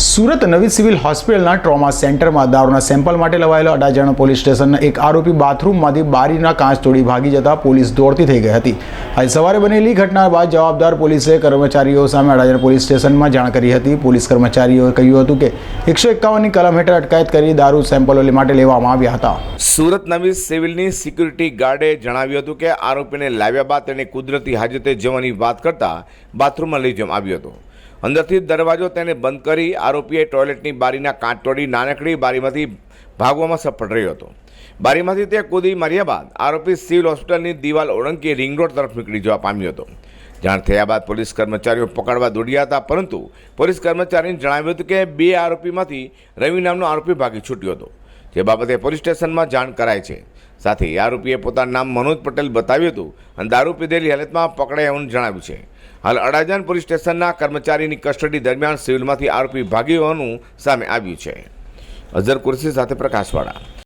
સુરત નવી સિવિલ હોસ્પિટલના ટ્રોમા સેન્ટરમાં દારૂના સેમ્પલ માટે લવાયેલો અડાજણ પોલીસ સ્ટેશનના એક આરોપી બાથરૂમમાંથી બારીના કાચ તોડી ભાગી જતા પોલીસ દોડતી થઈ ગઈ હતી. આજે સવારે બનેલી ઘટના બાદ જવાબદાર પોલીસે કર્મચારીઓ સામે અડાજણ પોલીસ સ્ટેશનમાં જાણ કરી હતી. પોલીસ કર્મચારીઓએ કહ્યું હતું કે એકસો એકાવનની કલમ હેઠળ અટકાયત કરી દારૂ સેમ્પલો માટે લેવામાં આવ્યા હતા. સુરત નવી સિવિલની સિક્યુરિટી ગાર્ડે જણાવ્યું હતું કે આરોપીને લાવ્યા બાદ તેણે કુદરતી હાજતે જવાની વાત કરતા બાથરૂમમાં લઈ જવામાં આવ્યો હતો. અંદરથી દરવાજો તેને બંધ કરી આરોપીએ ટોયલેટની બારીના કાંટ તોડી નાનકડી બારીમાંથી ભાગવામાં સફળ રહ્યો હતો. બારીમાંથી તે કૂદી માર્યા બાદ આરોપી સિવિલ હોસ્પિટલની દિવાલ ઓળંકી રિંગ રોડ તરફ નીકળી જવા પામ્યો હતો. જાણ થયા બાદ પોલીસ કર્મચારીઓ પકડવા દોડ્યા હતા, પરંતુ પોલીસ કર્મચારીને જણાવ્યું હતું કે બે આરોપીમાંથી રવિ નામનો આરોપી ભાગી છૂટ્યો હતો. જે બાબતે પોલીસ સ્ટેશનમાં જાણ કરાઈ છે. સાથે આરોપીએ પોતાનું નામ મનોજ પટેલ બતાવ્યું હતું અને દારૂ પીધેલી હાલતમાં પકડાય એવું જણાવ્યું છે. હાલ અડાજણ પોલીસ સ્ટેશનના કર્મચારીની કસ્ટડી દરમિયાન સિવિલમાંથી આરોપી ભાગી હોવાનું સામે આવ્યું છે. અઝર કુરશી સાથે પ્રકાશવાળા.